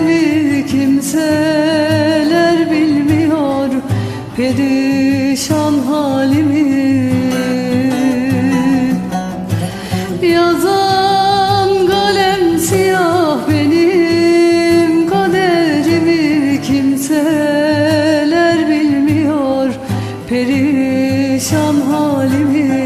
Halimi kimseler bilmiyor Perişan halimi. Yazan kalem siyah benim Kaderimi kimseler bilmiyor Perişan halimi.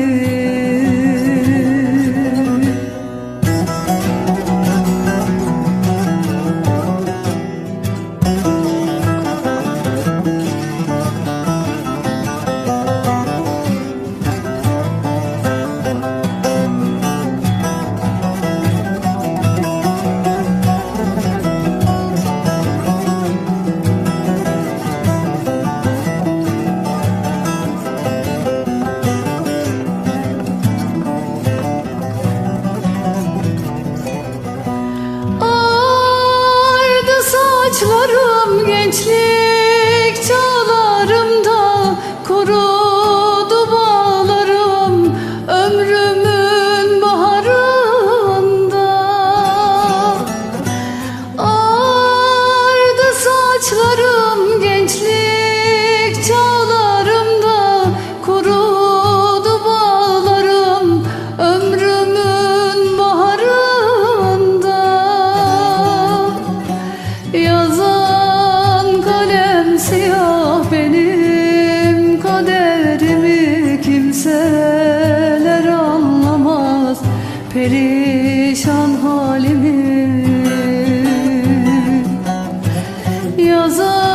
perişan halimi. Yazar